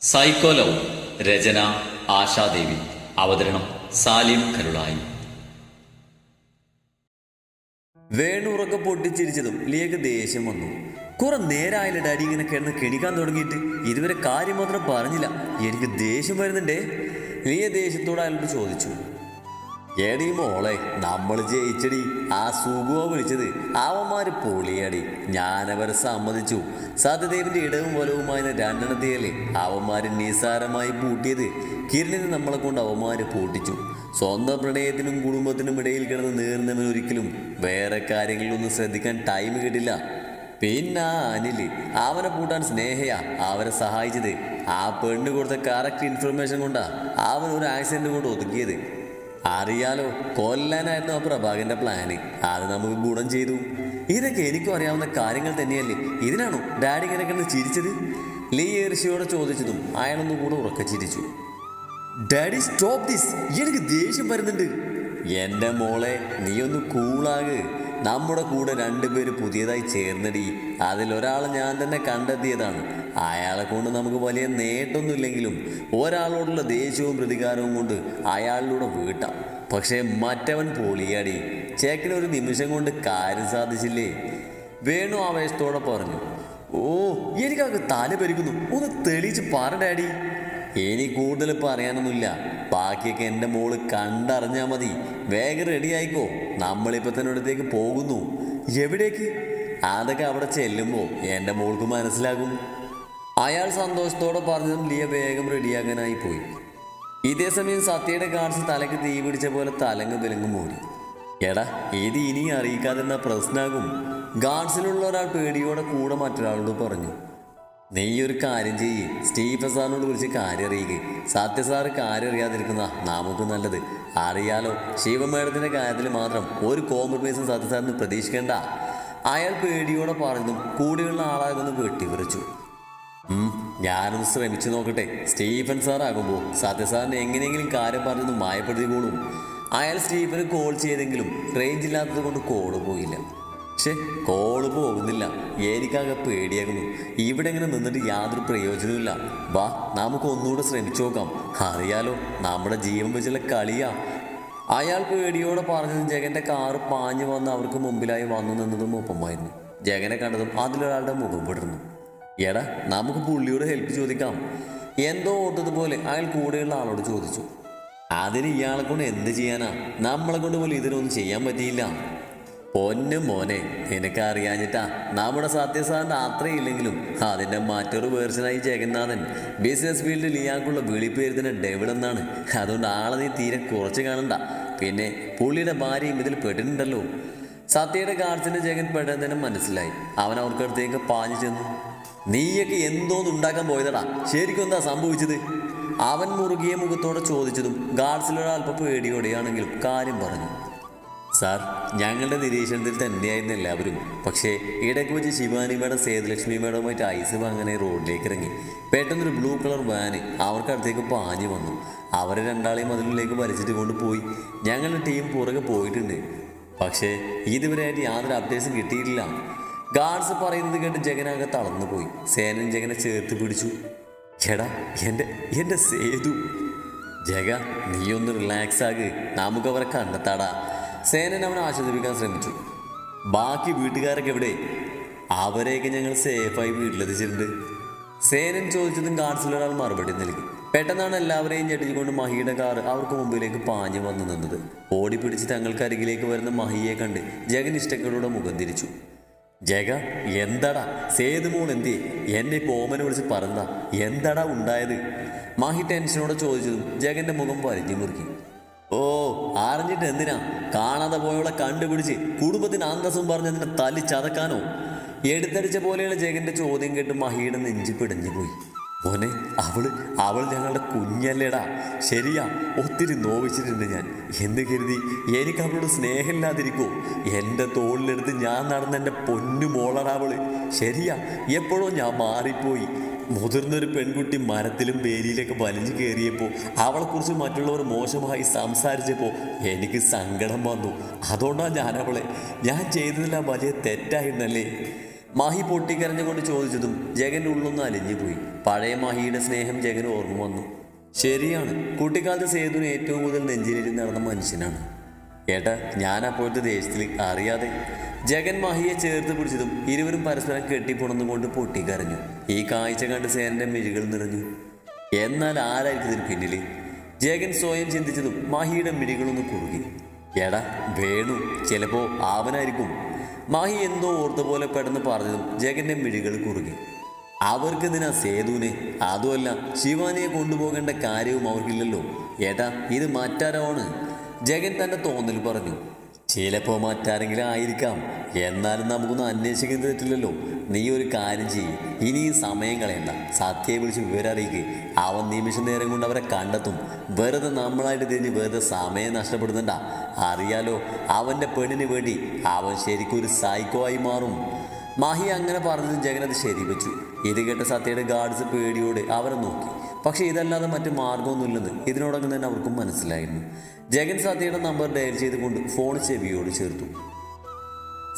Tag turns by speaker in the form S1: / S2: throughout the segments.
S1: Psycho love രചന ആശാദേവി. അവതരണം സാലിം കരുളായി.
S2: വേണുറൊക്കെ പൊട്ടിച്ചിരിച്ചതും ലിയക്ക് ദേഷ്യം വന്നു. കുറെ നേരമായില്ല ഡാഡി ഇങ്ങനെ കിടന്ന് കിണിക്കാൻ തുടങ്ങിയിട്ട്? ഇതുവരെ കാര്യം മാത്രം പറഞ്ഞില്ല. എനിക്ക് ദേഷ്യം വരുന്നുണ്ടേ. ലിയ ദേഷ്യത്തോട് അയാളോട് ചോദിച്ചു. എടി മോളെ നമ്മൾ ജയിച്ചടി. ആ സുഖോ വിളിച്ചത്. അവന്മാര് പൊളിയടി. ഞാനവരെ സമ്മതിച്ചു. സത്യദേവിന്റെ ഇടവും വലവുമായ രണ്ടെണ്ണത്തിയല്ലേ അവന്മാര് നിസാരമായി പൂട്ടിയത്. കിരണിന് നമ്മളെ കൊണ്ട് അവന്മാര് പൂട്ടിച്ചു. സ്വന്തം പ്രണയത്തിനും കുടുംബത്തിനും ഇടയിൽ കിടന്ന് നേർന്നവൻ ഒരിക്കലും വേറെ കാര്യങ്ങളിലൊന്നും ശ്രദ്ധിക്കാൻ ടൈം കിട്ടില്ല. പിന്നെ ആ അനിൽ അവനെ പൂട്ടാൻ സ്നേഹയാ അവരെ സഹായിച്ചത്. ആ പെണ്ണ് കൊടുത്ത കറക്റ്റ് ഇൻഫർമേഷൻ കൊണ്ടാ അവൻ ഒരു ആക്സിഡന്റ് കൊണ്ട് ഒതുക്കിയത്. അറിയാലോ കൊല്ലാനായിരുന്നു ആ പ്രഭാകരന്റെ പ്ലാന് അത് നമുക്ക് ഗുണം ചെയ്തു. ഇതൊക്കെ എനിക്കും അറിയാവുന്ന കാര്യങ്ങൾ തന്നെയല്ലേ? ഇതിനാണോ ഡാഡി ഇങ്ങനെ കണ്ട് ചിരിച്ചത്? ലീ ഏർഷിയോടെ ചോദിച്ചതും അയാളൊന്നും കൂടെ ഉറക്കെ ചിരിച്ചു. ഡാഡി സ്റ്റോപ്പ് ദിസ് എനിക്ക് ദേഷ്യം വരുന്നുണ്ട്. എന്റെ മോളെ നീ ഒന്ന് കൂളാക് നമ്മുടെ കൂടെ രണ്ടുപേര് പുതിയതായി ചേർന്നടി. അതിലൊരാളെ ഞാൻ തന്നെ കണ്ടെത്തിയതാണ്. അയാളെ കൊണ്ട് നമുക്ക് വലിയ നേട്ടമൊന്നുമില്ലെങ്കിലും ഒരാളോടുള്ള ദേഷ്യവും പ്രതികാരവും കൊണ്ട് അയാളിലൂടെ വീട്ടാം. പക്ഷേ മറ്റവൻ പൊളിയാടി. ചേക്കന് ഒരു നിമിഷം കൊണ്ട് കാര്യം സാധിച്ചില്ലേ? വേണു ആവേശത്തോടെ പറഞ്ഞു. ഓ എനിക്കങ്ങ് തല പെരുക്കുന്നു ഒന്ന് തെളിയിച്ച് പറ ഡാഡി. ഇനി കൂടുതൽ പറയാനൊന്നുമില്ല ബാക്കിയൊക്കെ എന്റെ മോൾ കണ്ടറിഞ്ഞാൽ മതി. വേഗം റെഡി ആയിക്കോ. നമ്മളിപ്പോൾ തന്നെ ഇടത്തേക്ക് പോകുന്നു. എവിടേക്ക്? അതൊക്കെ അവിടെ ചെല്ലുമ്പോൾ എന്റെ മോൾക്ക് മനസ്സിലാകും. അയാൾ സന്തോഷത്തോടെ പറഞ്ഞതും ലിയ വേഗം റെഡിയാകാനായി പോയി. ഇതേ സമയം സത്യയുടെ കാർസ് തലക്ക് തീ പിടിച്ച പോലെ തലങ്ങ് വിലങ്ങ് മൂടി. എടാ ഇത് ഇനി അറിയിക്കാതിരുന്ന പ്രശ്നമാകും ഗാർഡ്സിലുള്ള ഒരാൾ പേടിയോടെ കൂടെ മറ്റൊരാളോട് പറഞ്ഞു. നീ ഒരു കാര്യം ചെയ്യ്. സ്റ്റീഫൻ സാറിനോട് കുറിച്ച് കാര്യം അറിയിക്കുക സത്യ സാറ് കാര്യം അറിയാതിരിക്കുന്ന നമുക്ക് നല്ലത്. അറിയാലോ ശിവമേഡത്തിന്റെ കാര്യത്തിൽ മാത്രം ഒരു കോംപ്രമൈസും സത്യ സാറിന് പ്രതീക്ഷിക്കേണ്ട. അയാൾ പേടിയോടെ പറഞ്ഞതും കൂടെയുള്ള ആളാകുന്നു വെട്ടിവിറിച്ചു. ഞാനൊന്ന് ശ്രമിച്ചു നോക്കട്ടെ. സ്റ്റീഫൻ സാറാകുമ്പോൾ സത്യസാറിന് എങ്ങനെയെങ്കിലും കാര്യം പറഞ്ഞൊന്ന് മായപ്പെടുത്തിക്കോളും അയാൾ സ്റ്റീഫന് കോൾ ചെയ്തെങ്കിലും റേഞ്ച് ഇല്ലാത്തത് കൊണ്ട് കോൾ പോയില്ല. പക്ഷെ കോൾ പോകുന്നില്ല. എനിക്കാകെ പേടിയാകുന്നു. ഇവിടെ ഇങ്ങനെ നിന്നിട്ട് യാതൊരു പ്രയോജനവുമില്ല. വാ നമുക്ക് ഒന്നുകൂടെ ശ്രമിച്ചു നോക്കാം. അറിയാലോ നമ്മുടെ ജീവൻ വെച്ചുള്ള കളിയാ. അയാൾ പേടിയോടെ പറഞ്ഞതും ജഗന്റെ കാറ് പാഞ്ഞു വന്ന് അവർക്ക് മുമ്പിലായി വന്നു നിന്നതും ഒപ്പമായിരുന്നു. ജഗനെ കണ്ടതും അതിലൊരാളുടെ മുഖം വിടർന്നു എടാ നമുക്ക് പുള്ളിയോട് ഹെൽപ്പ് ചോദിക്കാം. എന്തോ ഓർത്തതുപോലെ അയാൾ കൂടെയുള്ള ആളോട് ചോദിച്ചു. അതിന് ഇയാളെ കൊണ്ട് എന്ത് ചെയ്യാനാ? നമ്മളെ കൊണ്ട് പോലും ഇതിനൊന്നും ചെയ്യാൻ പറ്റിയില്ല. പൊന്നും മോനെ നിനക്കറിയാഞ്ഞിട്ടാ. നമ്മുടെ സത്യസാധന അത്രയില്ലെങ്കിലും അതിന്റെ മറ്റൊരു വേർഷനായി ജഗന്നാഥൻ. ബിസിനസ് ഫീൽഡിൽ ഇയാൾക്കുള്ള വിളിപ്പേരുന്ന ഡെവിൾ എന്നാണ് അതുകൊണ്ട് ആളെ നീ തീരെ കുറച്ച് കാണണ്ട. പിന്നെ പുള്ളിയുടെ ഭാര്യയും ഇതിൽ പെട്ടിട്ടുണ്ടല്ലോ. സത്യയുടെ ഗാർഡ്സിന്റെ ജഗൻ പെട്ടെന്ന് മനസ്സിലായി. അവൻ അവർക്കടുത്തേക്ക് പാഞ്ഞു ചെന്നു. നീയൊക്കെ എന്തോന്ന് ഉണ്ടാക്കാൻ പോയതടാ? ശരിക്കും എന്താ സംഭവിച്ചത്? അവൻ മുറുകിയ മുഖത്തോടെ ചോദിച്ചതും ഗാർഡ്സിലൊരാൽപ്പം പേടിയോടെയാണെങ്കിലും കാര്യം പറഞ്ഞു. സാർ ഞങ്ങളുടെ നിരീക്ഷണത്തിൽ തന്നെയായിരുന്നു എല്ലാവരും. പക്ഷേ ഇടയ്ക്ക് വെച്ച് ശിവാനി മേഡം സേതുലക്ഷ്മി മേഡവുമായിട്ട് ഐസ് വാങ്ങനെ റോഡിലേക്ക് ഇറങ്ങി പെട്ടെന്നൊരു ബ്ലൂ കളർ വാന് അവർക്കടുത്തേക്ക് പാഞ്ഞു വന്നു. അവരെ രണ്ടാളെയും അതിലേക്ക് വലിച്ചിട്ട് കൊണ്ടുപോയി ഞങ്ങളുടെ ടീം പുറകെ പോയിട്ടുണ്ട്. പക്ഷേ ഇതുവരെയായിട്ട് യാതൊരു അപ്ഡേറ്റ്സും കിട്ടിയിട്ടില്ല. ഗാർഡ്സ് പറയുന്നത് കേട്ട് ജഗനാകെ തളർന്നു പോയി. സേനൻ ജഗനെ ചേർത്ത് പിടിച്ചു. ചേടാ എന്റെ എന്റെ സേതു. ജഗ നീ ഒന്ന് റിലാക്സ് ആക്. നമുക്ക് അവരെ കണ്ടെത്താടാ. സേനൻ അവനെ ആശ്വസിപ്പിക്കാൻ ശ്രമിച്ചു. ബാക്കി വീട്ടുകാരൊക്കെ എവിടെ? അവരെയൊക്കെ ഞങ്ങൾ സേഫായി വീട്ടിലെത്തിച്ചിട്ടുണ്ട്. സേനൻ ചോദിച്ചതും ഗാർഡ്സിലൊരാൾ മറുപടി നൽകി. പെട്ടെന്നാണ് എല്ലാവരെയും ഞെട്ടിച്ചുകൊണ്ട് മഹിയുടെ കാർ അവർക്ക് മുമ്പിലേക്ക് പാഞ്ഞു വന്നു നിന്നത്. ഓടി പിടിച്ച് തങ്ങൾക്ക് അരികിലേക്ക് വരുന്ന മഹിയെ കണ്ട് ജഗൻ ഇഷ്ടക്കളുടെ മുഖം തിരിച്ചു. ജഗ എന്താടാ? സേതുമോൾ എന്തേ എന്നെ പോമനെ വിളിച്ച് പറന്താ എന്താടാ ഉണ്ടായത്? മഹി ടെൻഷനോടെ ചോദിച്ചതും ജഗന്റെ മുഖം വലിഞ്ഞു മുറുക്കി ഓ അറിഞ്ഞിട്ട് എന്തിനാ? കാണാതെ പോയവളെ കണ്ടുപിടിച്ച് കുടുംബത്തിന് അന്തസ്സും പറഞ്ഞ് നിന്നെ തല്ലി ചതക്കാനോ? എടുത്തടിച്ച പോലെയുള്ള ജഗന്റെ ചോദ്യം കേട്ട് മഹിയുടെ നെഞ്ചി പിടഞ്ഞു പോയി. മോനെ അവൾ അവൾ ഞങ്ങളുടെ കുഞ്ഞല്ലേടാ. ശരിയാ ഒത്തിരി നോവിച്ചിട്ടുണ്ട് ഞാൻ. എന്ന് കരുതി എനിക്ക് അവളോട് സ്നേഹമില്ലാതിരിക്കോ എന്റെ തോളിലെടുത്ത് ഞാൻ നടന്ന എന്റെ പൊന്നു മോളടാ അവൾ. ശരിയാ എപ്പോഴോ ഞാൻ മാറിപ്പോയി. മുതിർന്നൊരു പെൺകുട്ടി മരത്തിലും വേലിയിലൊക്കെ വലിഞ്ഞു കയറിയപ്പോൾ അവളെക്കുറിച്ച് മറ്റുള്ളവർ മോശമായി സംസാരിച്ചപ്പോൾ എനിക്ക് സങ്കടം വന്നു. അതുകൊണ്ടാണ് ഞാൻ അവളെ ഞാൻ ചെയ്തതെല്ലാം വലിയ തെറ്റായിരുന്നല്ലേ? മാഹി പൊട്ടിക്കരഞ്ഞുകൊണ്ട് ചോദിച്ചതും ജഗന്റെ ഉള്ളൊന്ന് അലിഞ്ഞു പോയി പഴയ മാഹിയുടെ സ്നേഹം ജഗൻ ഓർമ്മ വന്നു. ശരിയാണ് കുട്ടിക്കാലത്ത് സേതുവിന് ഏറ്റവും കൂടുതൽ നെഞ്ചിലിരുന്ന് നടന്ന മനുഷ്യനാണ്. ഏട്ടാ ഞാൻ അപ്പോഴത്തെ ദേശത്തിൽ അറിയാതെ. ജഗൻ മാഹിയെ ചേർത്ത് പിടിച്ചതും ഇരുവരും പരസ്പരം കെട്ടിപ്പുണന്നുകൊണ്ട് പൊട്ടിക്കരഞ്ഞു. ഈ കാഴ്ച കണ്ട് സേനന്റെ മിഴികൾ നിറഞ്ഞു. എന്നാൽ ആരായിരിക്കും ഇതിന് പിന്നിൽ ജഗൻ സ്വയം ചിന്തിച്ചതും മാഹിയുടെ മിഴികളൊന്ന് കുറുകി. എടാ വേണു ചിലപ്പോ ആവനായിരിക്കും. മാഹി എന്തോ ഓർത്ത പോലെ പെട്ടെന്ന് പറഞ്ഞതും ജഗന്റെ മിഴികൾ കുറുകി. അവർക്ക് എന്തിനാ സേതുവിനെ? അതുമല്ല ശിവാനിയെ കൊണ്ടുപോകേണ്ട കാര്യവും അവർക്കില്ലല്ലോ. ഏട്ടാ ഇത് മറ്റാരാണ് ജഗൻ തന്റെ തോന്നൽ പറഞ്ഞു. ചിലപ്പോ മറ്റാരെങ്കിലും ആയിരിക്കാം. എന്നാലും നമുക്കൊന്നും അന്വേഷിക്കാൻ തെറ്റില്ലല്ലോ. നീ ഒരു കാര്യം ചെയ്യും. ഇനി സമയം കളയണ്ട. സത്യയെ വിളിച്ച് വിവരം അറിയിക്കുക അവൻ നിമിഷ നേരം കൊണ്ട് അവരെ കണ്ടെത്തും. വെറുതെ നമ്മളായിട്ട് തിരിഞ്ഞ് വെറുതെ സമയം നഷ്ടപ്പെടുന്നുണ്ട അറിയാലോ അവന്റെ പെണ്ണിന് വേണ്ടി അവൻ ശരിക്കും ഒരു സൈക്കോ ആയി മാറും. മാഹി അങ്ങനെ പറഞ്ഞതും ജഗൻ അത് ശരിവെച്ചു. ഇത് കേട്ട സത്യയുടെ ഗാർഡ്സ് പേടിയോടെ അവരെ നോക്കി. പക്ഷേ ഇതല്ലാതെ മറ്റു മാർഗമൊന്നുമില്ലെന്ന് ഇതിനോടകം തന്നെ അവർക്കും മനസ്സിലായിരുന്നു. ജഗൻ സത്യയുടെ നമ്പർ ഡയൽ ചെയ്തുകൊണ്ട് ഫോൺ ചെവിയോട് ചേർത്തു.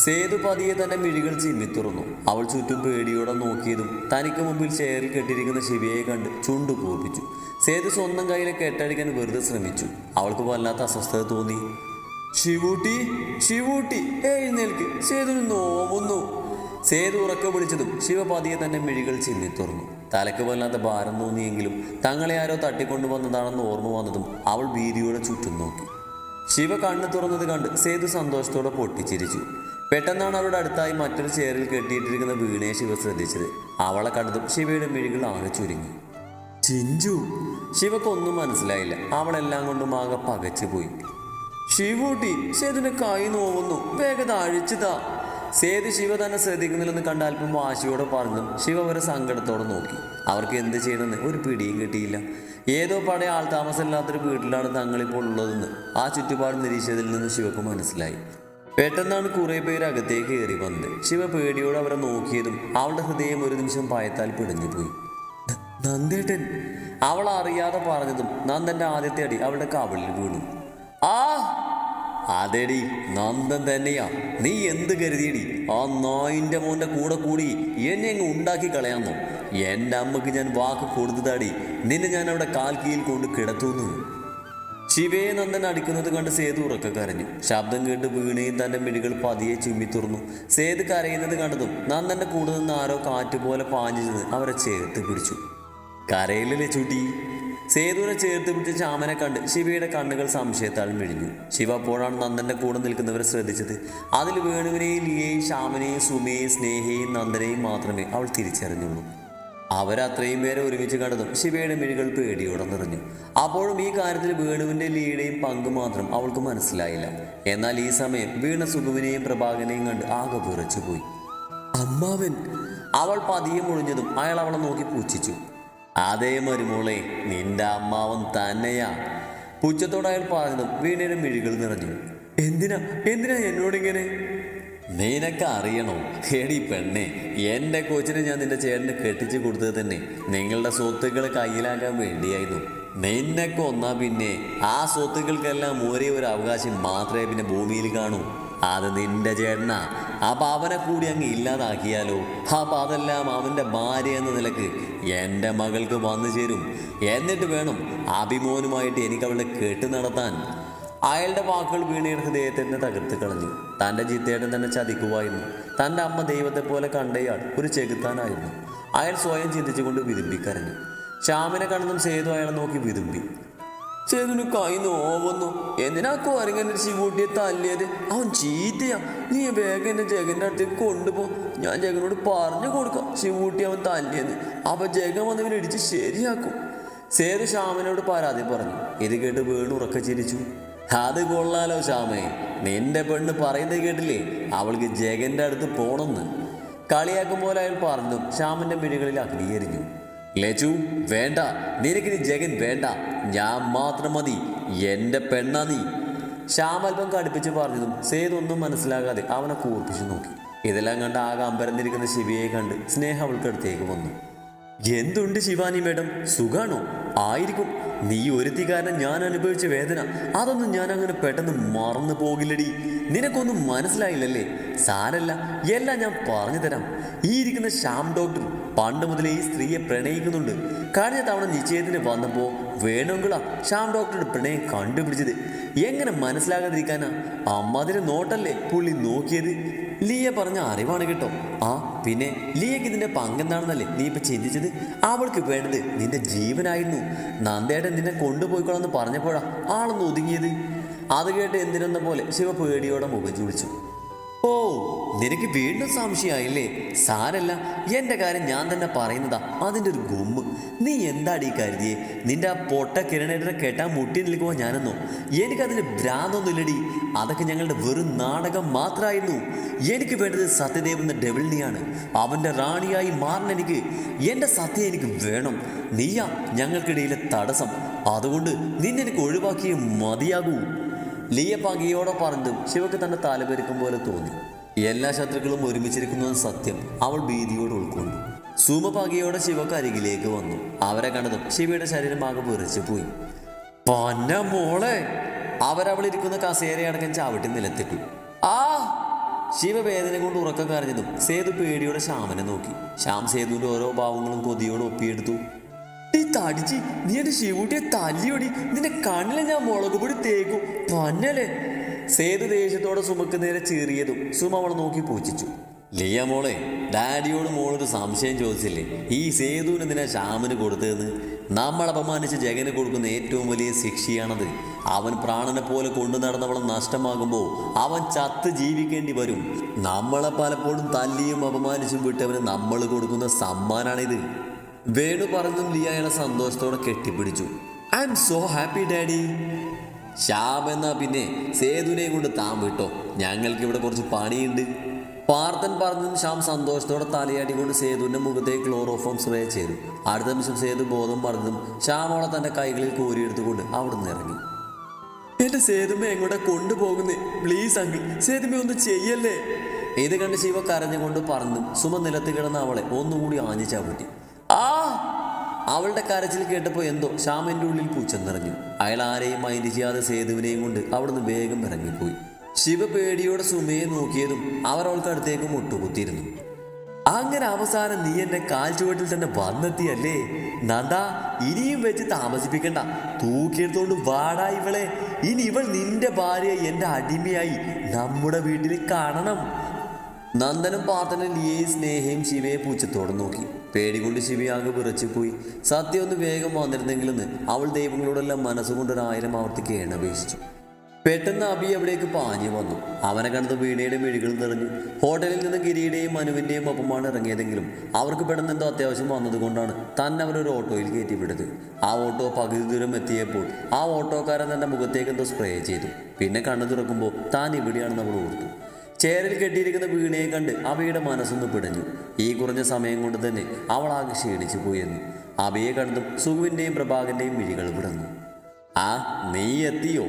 S2: സേതു പതിയെ തന്റെ മിഴികൾ ചിമ്മി തുറന്നു. അവൾ ചുറ്റും പേടിയോടെ നോക്കിയതും തനിക്ക് മുമ്പിൽ ചെയറിൽ കെട്ടിയിരിക്കുന്ന ശിവയെ കണ്ട് ചുണ്ടു കൂർപ്പിച്ചു. സേതു സ്വന്തം കയ്യിലെ കെട്ടടിക്കാൻ വെറുതെ ശ്രമിച്ചു. അവൾക്ക് വല്ലാത്ത അസ്വസ്ഥത തോന്നി. ശിവൂട്ടി ശിവൂട്ടി എഴുന്നേൽക്ക്. സേതുവിന് നോവുന്നു സേതു ഉറക്ക പിടിച്ചതും ശിവപാതിയെ തന്നെ മിഴികൾ ചിന്തി തുറന്നു. തലക്ക് വല്ലാത്ത ഭാരം തോന്നിയെങ്കിലും തങ്ങളെ ആരോ തട്ടിക്കൊണ്ടുവന്നതാണെന്ന് ഓർമ്മ വന്നതും അവൾ ഭീതിയോടെ ചുറ്റും നോക്കി. ശിവ കണ്ണു തുറന്നത് കണ്ട് സേതു സന്തോഷത്തോടെ പൊട്ടിച്ചിരിച്ചു. പെട്ടെന്നാണ് അവരുടെ അടുത്തായി മറ്റൊരു ചെയറിൽ കെട്ടിയിട്ടിരിക്കുന്ന വീണയെ ശിവ ശ്രദ്ധിച്ചത്. അവളെ കണ്ടതും ശിവയുടെ മിഴികൾ ആകെ ചുരുങ്ങി. ചിഞ്ചു! ശിവക്കൊന്നും മനസ്സിലായില്ല. അവളെല്ലാം കൊണ്ടും ആകെ പകച്ചു പോയി ശിവൂട്ടി സേതുവിന്റെ കൈ നോവുന്നു. വേഗത അഴിച്ചുതാ സേതു ശിവ തന്നെ ശ്രദ്ധിക്കുന്നില്ലെന്ന് കണ്ട അല്പം വാശിയോടെ പറഞ്ഞു. ശിവ അവരെ സങ്കടത്തോടെ നോക്കി. അവർക്ക് എന്ത് ചെയ്യണമെന്ന് ഒരു പിടിയും കിട്ടിയില്ല. ഏതോ പഴയ ആൾ താമസമില്ലാത്തൊരു വീട്ടിലാണ് തങ്ങളിപ്പോൾ ഉള്ളതെന്ന് ആ ചുറ്റുപാട് നിരീക്ഷിച്ചതിൽ നിന്ന് ശിവക്ക് മനസ്സിലായി. പെട്ടെന്നാണ് കുറെ പേര് അകത്തേക്ക് കയറി വന്നത്. ശിവ പേടിയോടെ അവരെ നോക്കിയതും അവളുടെ ഹൃദയം ഒരു നിമിഷം പായത്താൽ പിടഞ്ഞുപോയി. "ന- നന്ദേട്ടൻ! അവൾ അറിയാതെ പറഞ്ഞതും നന്ദന്റെ ആദ്യത്തെ അടി അവളുടെ കവളിൽ വീണു. ആ! അതെടി നന്ദൻ തന്നെയാ. നീ എന്ത് കരുതിയടി? ആ നായിന്റെ മോന്റെ കൂടെ കൂടി എന്നെ അങ്ങ് ഉണ്ടാക്കി കളയാമോ എന്റെ അമ്മയ്ക്ക് ഞാൻ വാക്ക് കൊടുത്തതാടി. നിന്നെ ഞാൻ അവിടെ കാൽ കീഴിൽ കൊണ്ട് കിടത്തുന്നു. ശിവേ നന്ദൻ അടിക്കുന്നത് കണ്ട് സേതു ഉറക്ക കരഞ്ഞു. ശബ്ദം കേട്ട് വീണയും തന്റെ മിഴികൾ പതിയെ ചുമ്മി തുറന്നു. സേതു കരയുന്നത് കണ്ടതും നന്ദന്റെ കൂടെ നിന്ന് ആരോ കാറ്റുപോലെ പാഞ്ഞു ചെന്ന് അവരെ ചേർത്ത് പിടിച്ചു. കരയിലല്ലേ ചുട്ടി? സേതുവിനെ ചേർത്ത് പിടിച്ച ശ്യാമനെ കണ്ട് ശിവയുടെ കണ്ണുകൾ സംശയത്താൽ മിഴിഞ്ഞു. ശിവ അപ്പോഴാണ് നന്ദന്റെ കൂടെ നിൽക്കുന്നവരെ ശ്രദ്ധിച്ചത്. അതിൽ വേണുവിനെയും ലിയയെയും ശ്യാമനെയും സുമയെയും സ്നേഹയെയും നന്ദനെയും മാത്രമേ അവൾ തിരിച്ചറിഞ്ഞുള്ളൂ. അവരത്രയും പേരെ ഒരുമിച്ച് കണ്ടതും ശിവയുടെ മിഴികൾ പേടിയോടെ നിറഞ്ഞു. അപ്പോഴും ഈ കാര്യത്തിൽ വേണുവിന്റെ ലീയുടെയും പങ്ക് മാത്രം അവൾക്ക് മനസ്സിലായില്ല. എന്നാൽ ഈ സമയം വീണ സുഖുവിനെയും പ്രഭാകനെയും കണ്ട് ആകെ വിറച്ചുപോയി. അമ്മാവൻ! അവൾ പതിയെ മുഴിഞ്ഞതും അയാൾ അവളെ നോക്കി പൂച്ഛിച്ചു അതേ മരുമോളെ നിന്റെ അമ്മാവൻ തന്നെയാ. പുച്ഛത്തോടെ അയാൾ പറഞ്ഞതും വീണയുടെ മിഴികൾ നിറഞ്ഞു. എന്തിനാ? എന്തിനാ എന്നോടിങ്ങനെ? നിനക്ക് അറിയണോ? ഹേടി പെണ്ണെ എന്റെ കോച്ചിനെ ഞാൻ നിന്റെ ചേട്ടന് കെട്ടിച്ചു കൊടുത്തത് തന്നെ നിങ്ങളുടെ സ്വത്തുക്കൾ കയ്യിലാക്കാൻ വേണ്ടിയായിരുന്നു. നിന്നെ കൊന്നാ പിന്നെ ആ സ്വത്തുക്കൾക്കെല്ലാം ഒരേ ഒരു അവകാശം മാത്രമേ പിന്നെ ഭൂമിയിൽ കാണൂ. അത് നിന്റെ ചേട്ടന. അപ്പൊ അവനെ കൂടി അങ്ങ് ഇല്ലാതാക്കിയാലോ? അപ്പൊ അതെല്ലാം അവന്റെ ഭാര്യ എന്ന നിലയ്ക്ക് എന്റെ മകൾക്ക് വന്നു ചേരും. എന്നിട്ട് വേണം അഭിമോനുമായിട്ട് എനിക്ക് അവളെ കെട്ട് നടത്താൻ. അയാളുടെ വാക്കുകൾ വീണയുടെ തന്നെ തകർത്ത് കളഞ്ഞു. തന്റെ ജിത്തേട്ടൻ തന്നെ ചതിക്കുവായിരുന്നു. തന്റെ അമ്മ ദൈവത്തെ പോലെ കണ്ടയാൾ ഒരു ചെകുത്താനായിരുന്നു. അയാൾ സ്വയം ചിന്തിച്ചുകൊണ്ട് വിതുമ്പിക്കരഞ്ഞു. ശ്യാമിനെ കണ്ടതും സേതു അയാളെ നോക്കി വിതുമ്പി. സേതുവിന് കൈ നോവുന്നു എന്തിനാ കോരങ്ങനെ ശിവൂട്ടിയെ തല്ലിയത്? അവൻ ചീത്തയാ. നീ വേഗം എന്നെ ജഗന്റെ അടുത്തേക്ക് കൊണ്ടുപോ. ഞാൻ ജഗനോട് പറഞ്ഞു കൊടുക്കാം ശിവൂട്ടി അവൻ തല്ലിയത് അപ്പൊ ജഗൻ വന്നവനെ ഇടിച്ച് ശരിയാക്കും. സേതു ശ്യാമനോട് പരാതി പറഞ്ഞു. ഇത് കേട്ട് വീണ് ഉറക്ക ചിരിച്ചു. അത് കൊള്ളാലോ ശ്യാമേ. നിന്റെ പെണ്ണ് പറയുന്നത് കേട്ടില്ലേ? അവൾക്ക് ജഗന്റെ അടുത്ത് പോണെന്ന്. കളിയാക്കും പോലെ അയാൾ പറഞ്ഞു. ശ്യാമന്റെ മിഴികളിൽ അഗ്നീകരിഞ്ഞു ലച്ചു വേണ്ട. നിനക്കിനി ജഗൻ വേണ്ട. ഞാൻ മാത്രം മതി. എന്റെ പെണ്ണാ നീ. ശ്യാമൽപ്പം കടുപ്പിച്ച് പറഞ്ഞതും സേതൊന്നും മനസ്സിലാകാതെ അവനെ കൂർപ്പിച്ചു നോക്കി. ഇതെല്ലാം കണ്ട് ആകെ അമ്പരന്നിരിക്കുന്ന ശിവയെ കണ്ട് സ്നേഹം അവൾക്ക് അടുത്തേക്ക് വന്നു. എന്തുണ്ട് ശിവാനി മേഡം? സുഖാണോ? ആയിരിക്കും. നീ ഒരുത്തി കാരണം ഞാൻ അനുഭവിച്ച വേദന. അതൊന്നും ഞാൻ അങ്ങനെ പെട്ടെന്ന് മറന്നു പോകില്ലടി. നിനക്കൊന്നും മനസ്സിലായില്ലല്ലേ? സാരല്ല. എല്ലാം ഞാൻ പറഞ്ഞു തരാം. ഈ ഇരിക്കുന്ന ശ്യാം ഡോക്ടർ പണ്ട് മുതലേ ഈ സ്ത്രീയെ പ്രണയിക്കുന്നുണ്ട്. കഴിഞ്ഞ തവണ നിശ്ചയത്തിന് വന്നപ്പോൾ വേണമെങ്കിലാ ശ്യാം ഡോക്ടറുടെ പ്രണയം കണ്ടുപിടിച്ചത്. എങ്ങനെ മനസ്സിലാകാതിരിക്കാനാ? അമ്മതിന് നോട്ടല്ലേ പുള്ളി നോക്കിയത്? ലിയ പറഞ്ഞ അറിവാണ് കേട്ടോ. ആ പിന്നെ ലിയക്ക് ഇതിന്റെ പങ്കെന്താണെന്നല്ലേ നീ ഇപ്പം ചിന്തിച്ചത്? അവൾക്ക് വേണ്ടത് നിന്റെ ജീവനായിരുന്നു. നന്ദേട്ടൻ നിന്നെ കൊണ്ടുപോയിക്കോളെന്ന് പറഞ്ഞപ്പോഴാ ആളൊന്ന് ഒതുങ്ങിയത്. അത് കേട്ട് എന്തിനെന്ന പോലെ ശിവ പേടിയോടെ മുഖം ചുളിച്ചു. ഓ നിനക്ക് വീണ്ടും സംശയമായില്ലേ? സാരല്ല എന്റെ കാര്യം ഞാൻ തന്നെ പറയുന്നതാ. അതിന്റെ ഒരു ഗുമ്മ്. നീ എന്താടി കരുതിയേ? നിന്റെ ആ പൊട്ട കിരണേട്ടനെ കെട്ടാൻ മുട്ടി നിൽക്കുവാ ഞാനെന്നോ? എനിക്കതിന് ഭ്രാന്തൊന്നുമില്ലടി. അതൊക്കെ ഞങ്ങളുടെ വെറും നാടകം മാത്രമായിരുന്നു. എനിക്ക് വേണ്ടത് സത്യദേവ് എന്ന ഡെവിളിനെയാണ്. അവന്റെ റാണിയായി മാറണം എനിക്ക്. എന്റെ സത്യം എനിക്ക് വേണം. നീയാ ഞങ്ങൾക്കിടയിലെ തടസ്സം. അതുകൊണ്ട് നിന്നെനിക്ക് ഒഴിവാക്കിയേ മതിയാകൂ. ലിയ പകയോടെ പറഞ്ഞതും ശിവക്ക് തന്റെ തലപരിക്കും പോലെ തോന്നി. എല്ലാ ശത്രുക്കളും ഒരുമിച്ചിരിക്കുന്നത് സത്യം അവൾ ഭീതിയോട് ഉൾക്കൊണ്ടു. സൂമ പകയോടെ ശിവക്ക് അരികിലേക്ക് വന്നു. അവരെ കണ്ടതും ശിവയുടെ ശരീരം ആകെ വിറച്ചു പോയി. പന്ന മോളെ അവരവളിരിക്കുന്ന കസേരയടക്കം ചവിട്ടി നിലത്തിട്ടു. ആ ശിവവേദന കൊണ്ട് ഉറക്കം കരഞ്ഞതും സേതു പേടിയോടെ ശ്യാമനെ നോക്കി. ശ്യാം സേതുവിന്റെ ഓരോ ഭാവങ്ങളും കൊതിയോട് ഒപ്പിയെടുത്തു. നീ തടിച്ച് നീ എന്റെ ശിവൂട്ടിയെ തല്ലിയോടി. നിന്റെ കണ്ണിലെ ഞാൻ മുളക് പൊടി തേക്കും. പന്നലേ സേതു ദേഷ്യത്തോടെ സുമക്ക് നേരെ ചീറിയതും സുമ അവളെ നോക്കി പൂച്ചിച്ചു ലിയ മോളെ ഡാഡിയോട് മോളൊരു സംശയം ചോദിച്ചില്ലേ? ഈ സേതുവിന് നിന്നെ ശ്യാമിന് കൊടുത്തതെന്ന്? നമ്മൾ അപമാനിച്ച് ജഗന് കൊടുക്കുന്ന ഏറ്റവും വലിയ ശിക്ഷയാണത്. അവൻ പ്രാണനെ പോലെ കൊണ്ടു നടന്നവളെ നഷ്ടമാകുമ്പോൾ അവൻ ചത്ത് ജീവിക്കേണ്ടി വരും. നമ്മളെ പലപ്പോഴും തല്ലിയും അപമാനിച്ചും വിട്ടവന് നമ്മൾ കൊടുക്കുന്ന സമ്മാനാണിത്. വേണു പറഞ്ഞതും ലിയ അയാളെ സന്തോഷത്തോടെ കെട്ടിപ്പിടിച്ചു. I am so happy daddy Shyam എന്നാ പിന്നെ സേതുവിനെ കൊണ്ട് താൻ വിട്ടോ? ഞങ്ങൾക്ക് ഇവിടെ കുറച്ച് പണിയുണ്ട്. പാർത്ഥൻ പറഞ്ഞതും ശ്യാം സന്തോഷത്തോടെ തലയാട്ടി കൊണ്ട് സേതുവിന്റെ മുഖത്തേക്ക് ക്ലോറോഫോം സ്പ്രേ ചെയ്തു. അടുത്ത നിമിഷം സേതു ബോധം പറഞ്ഞതും ശ്യാം അവളെ തന്റെ കൈകളിൽ കോരിയെടുത്തുകൊണ്ട് അവിടെ നിന്ന് ഇറങ്ങി. എന്റെ സേതുമ്മ എങ്ങോട്ടാ കൊണ്ടുപോകുന്നേ? പ്ലീസ് അങ്കിൾ സേതുമ്മ ഒന്ന് ചെയ്യല്ലേ? ഇത് കണ്ട് ശിവ കരഞ്ഞുകൊണ്ട് പറഞ്ഞു. സുമ നിലത്ത് കിടന്ന അവളെ ഒന്നുകൂടി ആഞ്ഞിച്ചാൽ ചവിട്ടി. ആ അവളുടെ കരച്ചിൽ കേട്ടപ്പോൾ എന്തോ ശ്യാമിന്റെ ഉള്ളിൽ പൂച്ച നിറഞ്ഞു. അയാൾ ആരെയും മൈൻഡ് ചെയ്യാതെ സേതുവിനെയും കൊണ്ട് അവിടുന്ന് വേഗം ഇറങ്ങിപ്പോയി. ശിവ പേടിയോടെ സുമയെ നോക്കിയതും അവർ അവൾക്ക് അടുത്തേക്ക് മുട്ടുകുത്തിയിരുന്നു. അങ്ങനെ അവസാനം നീ എന്റെ കാൽ ചുവട്ടിൽ തന്നെ വന്നെത്തിയല്ലേ? നന്ദ ഇനിയും വെച്ച് താമസിപ്പിക്കണ്ട. തൂക്കിയെടുത്തോണ്ട് വാടാ ഇവളെ. ഇനി ഇവൾ നിന്റെ ഭാര്യ എന്റെ അടിമയായി നമ്മുടെ വീട്ടിൽ കാണണം. നന്ദനും പാത്തനും ലിയയും സ്നേഹയും ശിവയെ പൂച്ചത്തോടെ നോക്കി. പേടികൊണ്ട് ശിവി ആകെ പോയി സത്യം ഒന്ന് വേഗം വന്നിരുന്നെങ്കിലെന്ന് അവൾ ദൈവങ്ങളോടെല്ലാം മനസ്സുകൊണ്ടൊരായിരം ആവർത്തിക്ക് എണ്ണപേക്ഷിച്ചു. പെട്ടെന്ന് അബി അവിടേക്ക് പാഞ്ഞു വന്നു. അവനെ കണ്ടത് വീണയുടെ മിഴികൾ നിറഞ്ഞു. ഹോട്ടലിൽ നിന്ന് ഗിരിയുടെയും മനുവിന്റെയും ഒപ്പമാണ് ഇറങ്ങിയതെങ്കിലും അവർക്ക് പെട്ടെന്ന് എന്തോ അത്യാവശ്യം വന്നതുകൊണ്ടാണ് തന്നെ അവരൊരു ഓട്ടോയിൽ കയറ്റിവിട്ടത്. ആ ഓട്ടോ പകുതി ദൂരം എത്തിയപ്പോൾ ആ ഓട്ടോക്കാരൻ തന്റെ മുഖത്തേക്ക് എന്തോ സ്പ്രേ ചെയ്തു. പിന്നെ കണ്ണു തുറക്കുമ്പോൾ താൻ ഇവിടെയാണെന്ന് അവൾ ഓർത്തു. ചേരിൽ കെട്ടിയിരിക്കുന്ന വീണയെ കണ്ട് അവയുടെ മനസ്സൊന്ന് പിടഞ്ഞു. ഈ കുറഞ്ഞ സമയം കൊണ്ട് തന്നെ അവൾ ആകെ ക്ഷീണിച്ചു പോയെന്ന്. അവയെ കണ്ടതും സുഖുവിന്റെയും പ്രഭാകന്റെയും മിഴികൾ പിടഞ്ഞു ആ നീ എത്തിയോ?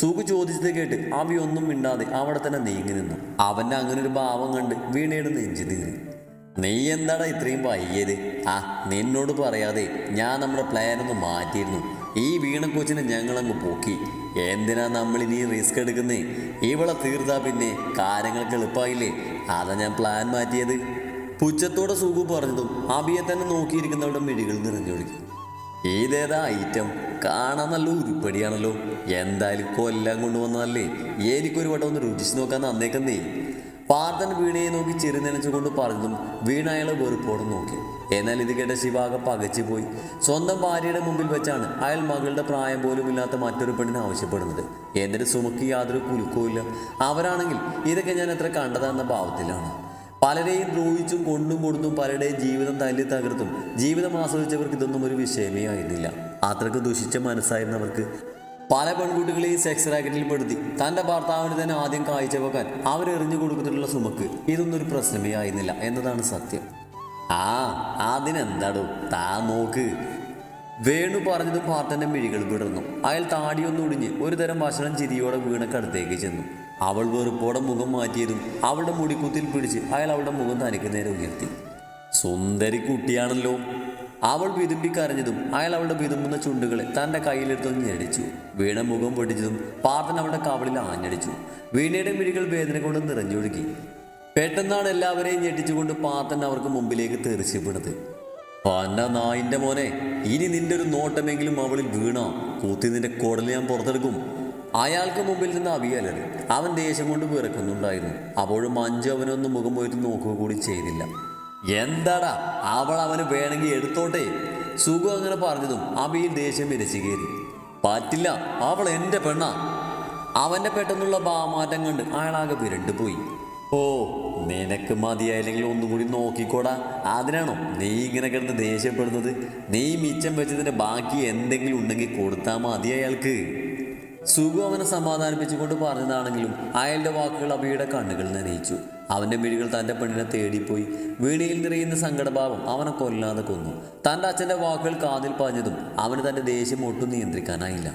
S2: സുഖു ചോദിച്ചത് കേട്ട് അവയൊന്നും മിണ്ടാതെ അവിടെ തന്നെ നീങ്ങി നിന്നു. അവന്റെ അങ്ങനൊരു ഭാവം കണ്ട് വീണയുടെ നെഞ്ചു തീറി നീ എന്താടാ ഇത്രയും വൈകിയത്? ആ നിന്നോട് പറയാതെ ഞാൻ നമ്മുടെ പ്ലാൻ ഒന്ന് മാറ്റിയിരുന്നു. ഈ വീണ കൊച്ചിനെ ഞങ്ങളങ്ങ് പോക്കി. എന്തിനാ നമ്മൾ ഇനി റിസ്ക് എടുക്കുന്നേ? ഇവളെ തീർത്താ പിന്നെ കാര്യങ്ങൾക്ക് എളുപ്പമായില്ലേ? അതാ ഞാൻ പ്ലാൻ മാറ്റിയത്. പുച്ഛത്തോടെ സുഖു പറഞ്ഞതും അബിയെ തന്നെ നോക്കിയിരിക്കുന്നവരുടെ മിഴികൾ നിറഞ്ഞൊഴുകി ഏതേതാ ഐറ്റം കാണാൻ നല്ല ഉരുപ്പടിയാണല്ലോ. എന്തായാലും കൊല്ലം കൊണ്ടുവന്നതല്ലേ? എനിക്കൊരു വട്ടം ഒന്ന് രുചിച്ച് നോക്കാൻ നന്നേക്കുന്നേ പാർത്തൻ വീണയെ നോക്കി ചെറുനനച്ചുകൊണ്ട് പറഞ്ഞതും വീണ അയാളെ വെറുപ്പോടെ നോക്കി. എന്നാൽ ഇത് കേട്ട ശിവാക പകച്ചു പോയി. സ്വന്തം ഭാര്യയുടെ മുമ്പിൽ വെച്ചാണ് അയാൾ മകളുടെ പ്രായം പോലും ഇല്ലാത്ത മറ്റൊരു പെണ്ണിനെ ആവശ്യപ്പെടുന്നത്. എന്നിട്ട് സുമക്ക് യാതൊരു കുലുക്കവും അവരാണെങ്കിൽ ഇതൊക്കെ ഞാൻ എത്ര കണ്ടതാണെന്ന ഭാവത്തിലാണ്. പലരെയും ദ്രോഹിച്ചും കൊണ്ടും കൊടുത്തും പലരുടെയും ജീവിതം തല്ലി തകർത്തും ജീവിതം ആസ്വദിച്ചവർക്ക് ഇതൊന്നും ഒരു വിഷയമേ ആയിരുന്നില്ല. അത്രയ്ക്ക് ദുഷിച്ച മനസ്സായിരുന്നവർക്ക് പല പെൺകുട്ടികളെയും സെക്സ് റാക്കറ്റിൽ പെടുത്തി. തന്റെ ഭർത്താവിന് തന്നെ ആദ്യം കാഴ്ചവെക്കാൻ അവരെറിഞ്ഞു കൊടുത്തിട്ടുള്ള സുമക്ക് ഇതൊന്നും ഒരു പ്രശ്നമേ ആയിരുന്നില്ല എന്നതാണ് സത്യം. ആ അതിനെന്താടോ? താ നോക്ക്. വേണു പറഞ്ഞതും പാർട്ടന്റെ മിഴികൾ വിടർന്നു. അയാൾ താടിയൊന്നു ഒടിഞ്ഞ് ഒരു തരം ഭക്ഷണം ചിരിയോടെ വീണക്കടുത്തേക്ക് ചെന്നു. അവൾ വെറുപ്പോടെ മുഖം മാറ്റിയതും അവളുടെ മുടിക്കുത്തിൽ പിടിച്ച് അയാൾ അവളുടെ മുഖം തനിക്ക് നേരെ ഉയർത്തി. സുന്ദരി കുട്ടിയാണല്ലോ. അവൾ വിതുമ്പിക്കറിഞ്ഞതും അയാൾ അവളുടെ വിതുമ്പുന്ന ചുണ്ടുകളെ തന്റെ കയ്യിലെടുത്തു ഞെടിച്ചു. വീണ മുഖം പൊട്ടിച്ചതും പാർത്തൻ അവളുടെ കവളിൽ ആഞ്ഞടിച്ചു. വീണയുടെ മിഴികൾ വേദന കൊണ്ട് നിറഞ്ഞൊഴുകി. പെട്ടെന്നാണ് എല്ലാവരെയും ഞെട്ടിച്ചുകൊണ്ട് പാത്തൻ അവർക്ക് മുമ്പിലേക്ക് തെറിച്ചപ്പെടുന്നത്. പന്ന നായിന്റെ മോനെ ഇനി നിന്റെ ഒരു നോട്ടമെങ്കിലും അവളിൽ വീണോ. കൂത്തി നിന്റെ കോടൽ ഞാൻ പുറത്തെടുക്കും. അയാൾക്ക് മുമ്പിൽ നിന്ന് അവിയലറി. അവൻ ദേഷ്യം കൊണ്ട് വിറക്കുന്നുണ്ടായിരുന്നു. അപ്പോഴും മഞ്ജു അവനൊന്നും മുഖം പോയിട്ട് നോക്കുക കൂടി ചെയ്തില്ല. എന്താടാ? അവൾ അവന് വേണമെങ്കിൽ എടുത്തോട്ടെ? സുഖം അങ്ങനെ പറഞ്ഞതും അബിയിൽ ദേഷ്യം വിരച്ചു കയറി. പറ്റില്ല അവൾ എന്റെ പെണ്ണാ. അവന്റെ പെട്ടെന്നുള്ള ഭാവമാറ്റം കണ്ട് അയാളാകെ വിരണ്ടു പോയി. ഓ നിനക്ക് മതിയായില്ലെങ്കിൽ ഒന്നുകൂടി നോക്കിക്കോടാ. അതിനാണോ നീ ഇങ്ങനെ കിടന്ന് ദേഷ്യപ്പെടുന്നത്? നീ മിച്ചം വെച്ചതിന്റെ ബാക്കി എന്തെങ്കിലും ഉണ്ടെങ്കിൽ കൊടുത്താൽ മതി അയാൾക്ക്. സുഖു അവനെ സമാധാനിപ്പിച്ചുകൊണ്ട് പറഞ്ഞതാണെങ്കിലും അയാളുടെ വാക്കുകൾ അബിയുടെ കണ്ണുകൾ നനയിച്ചു. അവന്റെ മിഴികൾ തന്റെ പെണ്ണിനെ തേടിപ്പോയി. വീണയിൽ നിറയുന്ന സങ്കടഭാവം അവനെ കൊല്ലാതെ കൊന്നു. തന്റെ അച്ഛന്റെ വാക്കുകൾ കാതിൽ പറഞ്ഞതും അവന് തന്റെ ദേഷ്യം ഒട്ടും നിയന്ത്രിക്കാനായില്ല.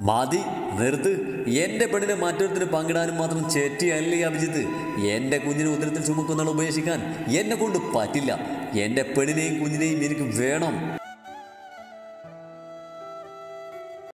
S2: മതി നിർത്ത്. എന്റെ പെണ്ണിനെ മറ്റൊരുത്തിന് പങ്കിടാനും മാത്രം ചേറ്റിയല്ലേ അഭിജിത്ത്. എന്റെ കുഞ്ഞിനെ ഉദരത്തിൽ ചുമക്കുന്നവൾ ഉപേക്ഷിക്കാൻ എന്നെ കൊണ്ട് പറ്റില്ല. എന്റെ പെണ്ണിനെയും കുഞ്ഞിനെയും എനിക്ക് വേണം.